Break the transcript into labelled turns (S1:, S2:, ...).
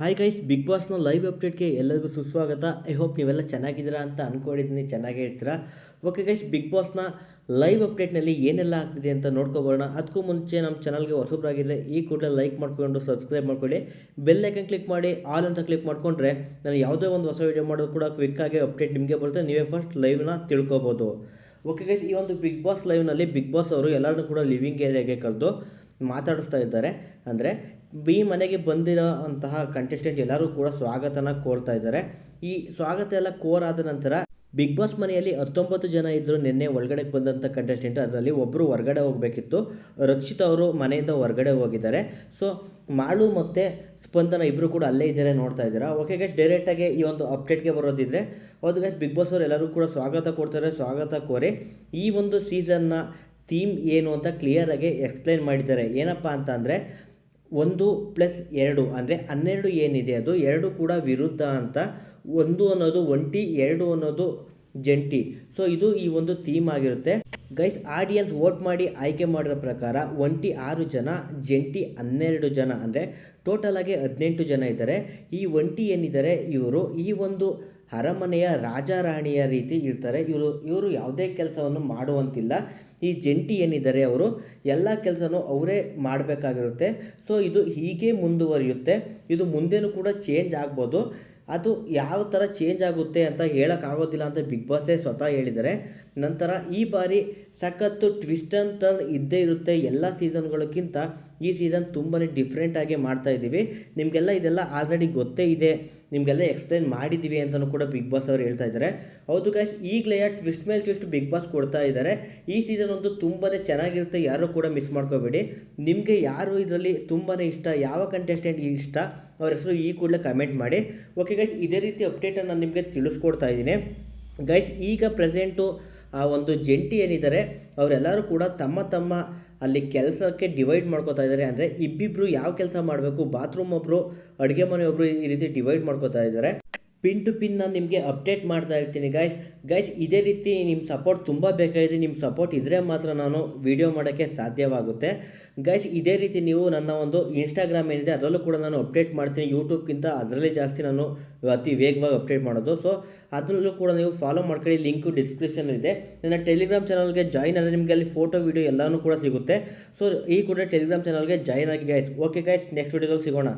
S1: Hi guys big ಬಾಸ್ನ live ಅಪ್ಡೇಟ್ಗೆ ಎಲ್ಲರಿಗೂ ಸುಸ್ವಾಗತ. ಐ ಹೋಪ್ ನೀವೆಲ್ಲ ಚೆನ್ನಾಗಿದ್ದೀರಾ ಅಂತ ಅಂದ್ಕೊಂಡಿದ್ದೀನಿ ಚೆನ್ನಾಗೇ ಇರ್ತೀರಾ? ಓಕೆ ಗೈಸ್ ಬಿಗ್ ಬಾಸ್ನ ಲೈವ್ ಅಪ್ಡೇಟ್ನಲ್ಲಿ ಏನೆಲ್ಲ ಆಗ್ತಿದೆ ಅಂತ ನೋಡ್ಕೊಬೋಣ. ಅದಕ್ಕೂ ಮುಂಚೆ ನಮ್ಮ ಚಾನಲ್ಗೆ ಹೊಸಬ್ರಾಗಿದ್ದರೆ ಈ ಕೂಡಲೇ ಲೈಕ್ ಮಾಡ್ಕೊಂಡು ಸಬ್ಸ್ಕ್ರೈಬ್ ಮಾಡ್ಕೊಳ್ಳಿ. ಬೆಲ್ ಐಕನ್ ಕ್ಲಿಕ್ ಮಾಡಿ ಆಲ್ ಅಂತ ಕ್ಲಿಕ್ ಮಾಡಿಕೊಂಡ್ರೆ ನಾನು ಯಾವುದೇ ಒಂದು ಹೊಸ ವೀಡಿಯೋ ಮಾಡೋದು ಕೂಡ ಕ್ವಿಕ್ಕಾಗಿ ಅಪ್ಡೇಟ್ ನಿಮಗೆ ಬರುತ್ತೆ. ನೀವೇ ಫಸ್ಟ್ ಲೈವ್ನ ತಿಳ್ಕೊಬೋದು. ಓಕೆ ಗೈಸ್ ಈ ಒಂದು ಬಿಗ್ ಬಾಸ್ ಲೈವ್ನಲ್ಲಿ ಬಿಗ್ ಬಾಸ್ ಅವರು ಎಲ್ಲರನ್ನೂ ಕೂಡ ಲಿವಿಂಗ್ ಏರಿಯಾಗೆ ಕರೆದು ಮಾತಾಡಿಸ್ತಾ ಇದ್ದಾರೆ. ಅಂದರೆ ಈ ಮನೆಗೆ ಬಂದಿರೋ ಅಂತಹ ಕಂಟೆಸ್ಟೆಂಟ್ ಎಲ್ಲರೂ ಕೂಡ ಸ್ವಾಗತನ ಕೋರ್ತಾ ಇದ್ದಾರೆ. ಈ ಸ್ವಾಗತ ಎಲ್ಲ ಕೋರಾದ ನಂತರ ಬಿಗ್ ಬಾಸ್ ಮನೆಯಲ್ಲಿ ಹತ್ತೊಂಬತ್ತು ಜನ ಇದ್ದರು ನಿನ್ನೆ ಒಳಗಡೆ ಬಂದಂಥ ಕಂಟೆಸ್ಟೆಂಟ್ ಅದರಲ್ಲಿ ಒಬ್ಬರು ಹೊರಗಡೆ ಹೋಗಬೇಕಿತ್ತು. ರಕ್ಷಿತ್ ಅವರು ಮನೆಯಿಂದ ಹೊರಗಡೆ ಹೋಗಿದ್ದಾರೆ. ಸೊ ಮಾಳು ಮತ್ತು ಸ್ಪಂದನ ಇಬ್ಬರು ಕೂಡ ಅಲ್ಲೇ ಇದ್ದಾರೆ ನೋಡ್ತಾ ಇದ್ದೀರಾ? ಓಕೆ ಗೈಸ್ ಡೈರೆಕ್ಟಾಗಿ ಈ ಒಂದು ಅಪ್ಡೇಟ್ಗೆ ಬರೋದಿದ್ರೆ, ಹೌದು ಗೈಸ್ ಬಿಗ್ ಬಾಸ್ ಅವರು ಎಲ್ಲರೂ ಕೂಡ ಸ್ವಾಗತ ಕೊಡ್ತಾರೆ. ಸ್ವಾಗತ ಕೋರಿ ಈ ಒಂದು ಸೀಸನ್ನ ಥೀಮ್ ಏನು ಅಂತ ಕ್ಲಿಯರಾಗಿ ಎಕ್ಸ್ಪ್ಲೇನ್ ಮಾಡಿದ್ದಾರೆ. ಏನಪ್ಪ ಅಂತ ಅಂದರೆ ಒಂದು ಪ್ಲಸ್ ಎರಡು, ಅಂದರೆ ಹನ್ನೆರಡು ಏನಿದೆ ಅದು, ಎರಡು ಕೂಡ ವಿರುದ್ಧ ಅಂತ, ಒಂದು ಅನ್ನೋದು ಒಂಟಿ, ಎರಡು ಅನ್ನೋದು ಜಂಟಿ. ಸೊ ಇದು ಈ ಒಂದು ಥೀಮ್ ಆಗಿರುತ್ತೆ. ಗೈಸ್ ಆಡಿಯನ್ಸ್ ವೋಟ್ ಮಾಡಿ ಆಯ್ಕೆ ಮಾಡಿದ ಪ್ರಕಾರ ಒಂಟಿ ಆರು ಜನ, ಜಂಟಿ ಹನ್ನೆರಡು ಜನ, ಅಂದರೆ ಟೋಟಲ್ ಆಗಿ ಹದಿನೆಂಟು ಜನ ಇದ್ದಾರೆ. ಈ ಒಂಟಿ ಏನಿದ್ದಾರೆ ಇವರು, ಈ ಒಂದು ಅರಮನೆಯ ರಾಜ ರಾಣಿಯ ರೀತಿ ಇರ್ತಾರೆ. ಇವರು ಇವರು ಯಾವುದೇ ಕೆಲಸವನ್ನು ಮಾಡುವಂತಿಲ್ಲ. ಈ ಜಂಟಿ ಏನಿದ್ದಾರೆ ಅವರು, ಎಲ್ಲ ಕೆಲಸನೂ ಅವರೇ ಮಾಡಬೇಕಾಗಿರುತ್ತೆ. ಸೊ ಇದು ಹೀಗೆ ಮುಂದುವರಿಯುತ್ತೆ. ಇದು ಮುಂದೆನೂ ಕೂಡ ಚೇಂಜ್ ಆಗ್ಬೋದು. ಅದು ಯಾವ ಥರ ಚೇಂಜ್ ಆಗುತ್ತೆ ಅಂತ ಹೇಳೋಕ್ಕಾಗೋದಿಲ್ಲ ಅಂತ ಬಿಗ್ ಬಾಸೇ ಸ್ವತಃ ಹೇಳಿದ್ದಾರೆ. ನಂತರ ಈ ಬಾರಿ ಸಖತ್ತು ಟ್ವಿಸ್ಟ್ ಆ್ಯಂಡ್ ಟರ್ನ್ ಇದ್ದೇ ಇರುತ್ತೆ. ಎಲ್ಲ ಸೀಸನ್ಗಳಕ್ಕಿಂತ ಈ ಸೀಸನ್ ತುಂಬಾ ಡಿಫ್ರೆಂಟಾಗಿ ಮಾಡ್ತಾ ಇದ್ದೀವಿ. ನಿಮಗೆಲ್ಲ ಇದೆಲ್ಲ ಆಲ್ರೆಡಿ ಗೊತ್ತೇ ಇದೆ. ನಿಮಗೆಲ್ಲ ಎಕ್ಸ್ಪ್ಲೈನ್ ಮಾಡಿದ್ದೀವಿ ಅಂತಲೂ ಕೂಡ ಬಿಗ್ ಬಾಸ್ ಅವರು ಹೇಳ್ತಾ ಇದ್ದಾರೆ. ಹೌದು ಗಾಯ್ಸ್ ಈಗಲೇ ಟ್ವಿಸ್ಟ್ ಮೇಲೆ ಟ್ವಿಸ್ಟ್ ಬಿಗ್ ಬಾಸ್ ಕೊಡ್ತಾ ಇದ್ದಾರೆ. ಈ ಸೀಸನ್ ಒಂದು ತುಂಬಾ ಚೆನ್ನಾಗಿರುತ್ತೆ, ಯಾರೂ ಕೂಡ ಮಿಸ್ ಮಾಡ್ಕೋಬೇಡಿ. ನಿಮಗೆ ಯಾರು ಇದರಲ್ಲಿ ತುಂಬಾ ಇಷ್ಟ, ಯಾವ ಕಂಟೆಸ್ಟೆಂಟ್ ಇಷ್ಟ, ಅವ್ರ ಹೆಸರು ಈ ಕೂಡಲೇ ಕಮೆಂಟ್ ಮಾಡಿ. ಓಕೆ ಗೈಸ್ ಇದೇ ರೀತಿ ಅಪ್ಡೇಟನ್ನು ನಾನು ನಿಮಗೆ ತಿಳಿಸ್ಕೊಡ್ತಾ ಇದ್ದೀನಿ. ಗೈಸ್ ಈಗ ಪ್ರೆಸೆಂಟು ಆ ಒಂದು ಜಂಟಿ ಏನಿದ್ದಾರೆ, ಅವರೆಲ್ಲರೂ ಕೂಡ ತಮ್ಮ ತಮ್ಮ ಅಲ್ಲಿ ಕೆಲಸಕ್ಕೆ ಡಿವೈಡ್ ಮಾಡ್ಕೋತಾ ಇದ್ದಾರೆ. ಅಂದರೆ ಇಬ್ಬಿಬ್ರು ಯಾವ ಕೆಲಸ ಮಾಡಬೇಕು ಬಾತ್ರೂಮ್ ಒಬ್ಬರು ಅಡುಗೆ ಮನೆ ಒಬ್ಬರು ಈ ರೀತಿ ಡಿವೈಡ್ ಮಾಡ್ಕೋತಾ ಇದ್ದಾರೆ. ಪಿನ್ ಟು ಪಿನ್ ನಾನು ನಿಮಗೆ ಅಪ್ಡೇಟ್ ಮಾಡ್ತಾ ಇರ್ತೀನಿ ಗೈಸ್ ಗೈಸ್ ಇದೇ ರೀತಿ ನಿಮ್ಮ ಸಪೋರ್ಟ್ ತುಂಬ ಬೇಕಾಗಿದೆ. ನಿಮ್ಮ ಸಪೋರ್ಟ್ ಇದ್ದರೆ ಮಾತ್ರ ನಾನು ವೀಡಿಯೋ ಮಾಡೋಕ್ಕೆ ಸಾಧ್ಯವಾಗುತ್ತೆ. ಗೈಸ್ ಇದೇ ರೀತಿ ನೀವು ನನ್ನ ಒಂದು ಇನ್ಸ್ಟಾಗ್ರಾಮ್ ಏನಿದೆ, ಅದರಲ್ಲೂ ಕೂಡ ನಾನು ಅಪ್ಡೇಟ್ ಮಾಡ್ತೀನಿ. ಯೂಟ್ಯೂಬ್ಗಿಂತ ಅದರಲ್ಲೇ ಜಾಸ್ತಿ ನಾನು ಅತಿ ವೇಗವಾಗಿ ಅಪ್ಡೇಟ್ ಮಾಡೋದು. ಸೊ ಅದರಲ್ಲೂ ಕೂಡ ನೀವು ಫಾಲೋ ಮಾಡ್ಕೊಳ್ಳಿ. ಲಿಂಕು ಡಿಸ್ಕ್ರಿಪ್ಷನ್ ಇದೆ. ನನ್ನ ಟೆಲಿಗ್ರಾಮ್ ಚಾನಲ್ಗೆ ಜಾಯ್ನ್ ಆದರೆ ನಿಮಗೆ ಅಲ್ಲಿ ಫೋಟೋ ವೀಡಿಯೋ ಎಲ್ಲನೂ ಕೂಡ ಸಿಗುತ್ತೆ. ಸೊ ಈ ಕೂಡ ಟೆಲಿಗ್ರಾಮ್ ಚಾನಲ್ಗೆ ಜಾಯ್ನ್ ಆಗಿ ಗೈಸ್ ಓಕೆ ಗೈಸ್ ನೆಕ್ಸ್ಟ್ ವೀಡಿಯೋದಲ್ಲಿ ಸಿಗೋಣ.